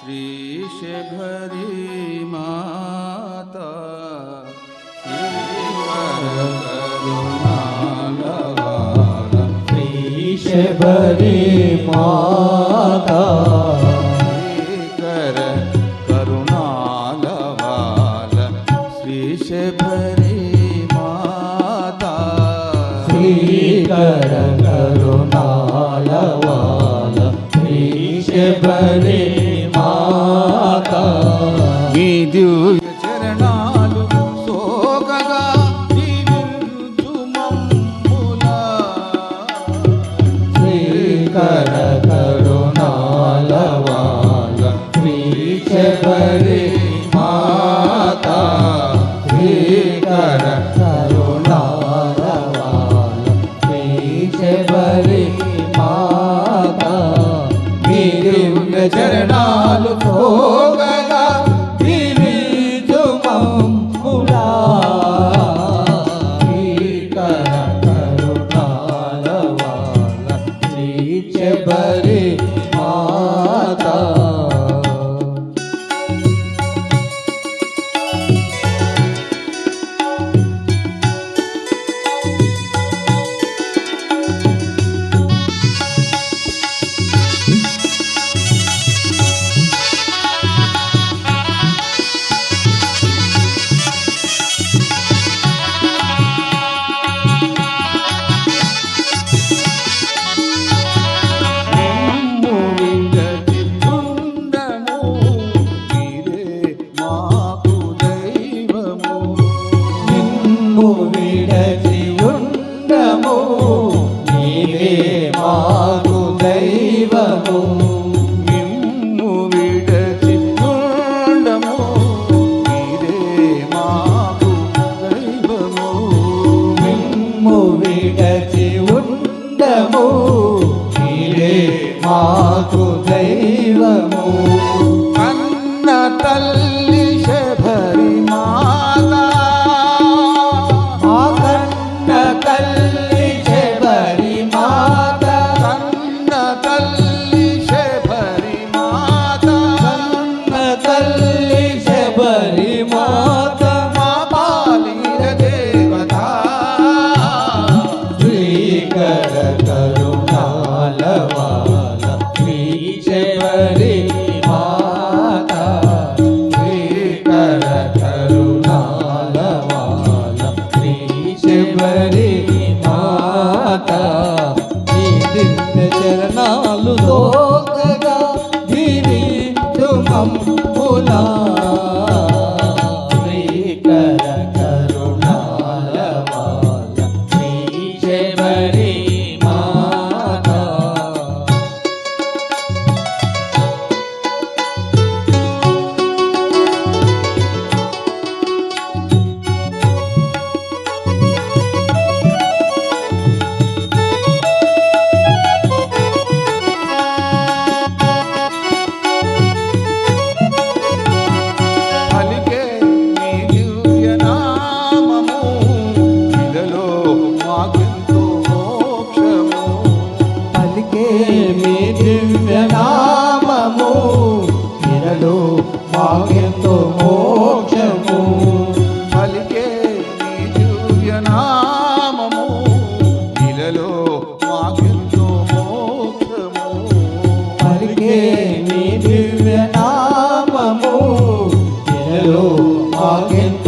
श्रीश भरी माता श्रीकर भरी माता कर करुणालवाल श्रीश भरी माता श्रीकर करुणालवाल బలి మాత. ఈ దివ్య చరణాలు సోకగా జీవించు చరణాలు భోగగా మాకు దైవము. అన్న తల్లి భాగ్యంతో మోక్షము పలికే దివ్యనామము ఇలలో భాగ్యంతో మోక్షము పలికే నీ దివ్యనామము ఇలలో భాగ్యంతో